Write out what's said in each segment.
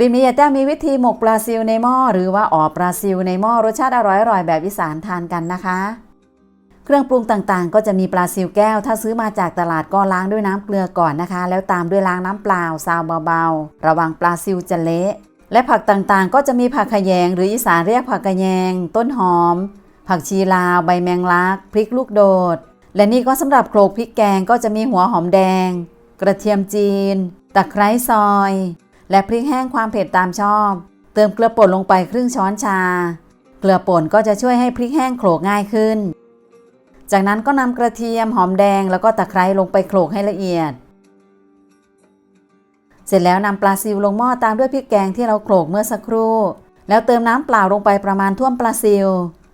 คลิปนี้ยแต้มีวิธีหมกปลาซิวในหม้อหรือว่าออปลาซิวในหม้อรสชาติอร่อยๆแบบอีสานทานกันนะคะ เครื่องปรุงต่างๆ ก็จะมีปลาซิวแก้ว ถ้าซื้อมาจากตลาดก็ล้างด้วยน้ำเกลือก่อนนะคะ แล้วตามด้วยล้างน้ำเปล่าซาวเบาๆ ระวังปลาซิวจะเละและผักต่างๆ ก็จะมีผักขยง หรืออีสานเรียกผักกะแยง ต้นหอม ผักชีลาวใบแมงลัก พริกลูกโดด และนี่ก็สำหรับโขลกพริกแกงก็จะมีหัวหอมแดง กระเทียมจีน ตะไคร้ซอย และพริกแห้งความเผ็ดตามชอบ เติมเกลือป่นลงไปครึ่งช้อนชา เกลือป่นก็จะช่วยให้พริกแห้งโขลกง่ายขึ้น จากนั้นก็นำกระเทียมหอมแดงแล้วก็ตะไคร้ลงไปโขลกให้ละเอียด เสร็จแล้วนำปลาซิวลงหม้อตามด้วยพริกแกงที่เราโขลกเมื่อสักครู่ แล้วเติมน้ำเปล่าลงไปประมาณท่วมปลาซิว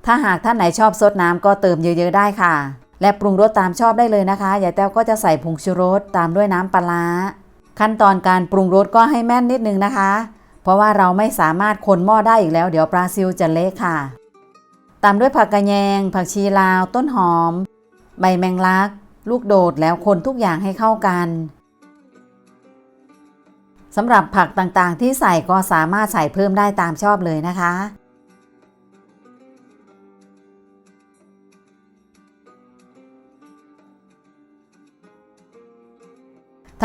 ถ้าหากท่านไหนชอบซดน้ำก็เติมเยอะๆได้ค่ะและปรุงรสตามชอบได้เลยนะคะ ยายแต้วก็จะใส่ผงชูรสตามด้วยน้ำปลาร้า ขั้นตอนการปรุงรสก็ให้แม่นนิดนึงนะคะ เพราะว่าเราไม่สามารถคนหม้อได้อีกแล้ว เดี๋ยวปลาซิวจะเละค่ะ ตามด้วยผักกระแยง ผักชีลาว ต้นหอม ใบแมงลัก ลูกโดดแล้วคนทุกอย่างให้เข้ากันสำหรับผักต่างๆ ที่ใส่ก็สามารถใส่เพิ่มได้ตามชอบเลยนะคะ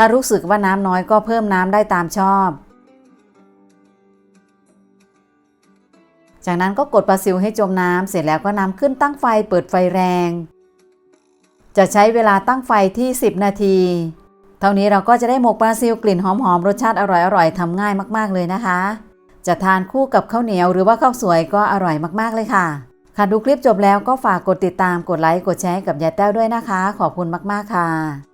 ถ้ารู้สึกว่าน้ำน้อยก็เพิ่มน้ำได้ตามชอบ จากนั้นก็กดปลาซิวให้จมน้ำเสร็จแล้วก็นำขึ้นตั้งไฟเปิดไฟแรง จะใช้เวลาตั้งไฟที่ 10 นาที เท่านี้เราก็จะได้หมกปลาซิวกลิ่นหอมๆรสชาติอร่อยๆทำง่ายมากๆเลยนะคะ จะทานคู่กับข้าวเหนียวหรือว่าข้าวสวยก็อร่อยมากๆเลยค่ะค่ะดูคลิปจบแล้วก็ฝากกดติดตามกดไลค์กดแชร์กับยายแต้วด้วยนะคะ ขอบคุณมาก ๆ ค่ะ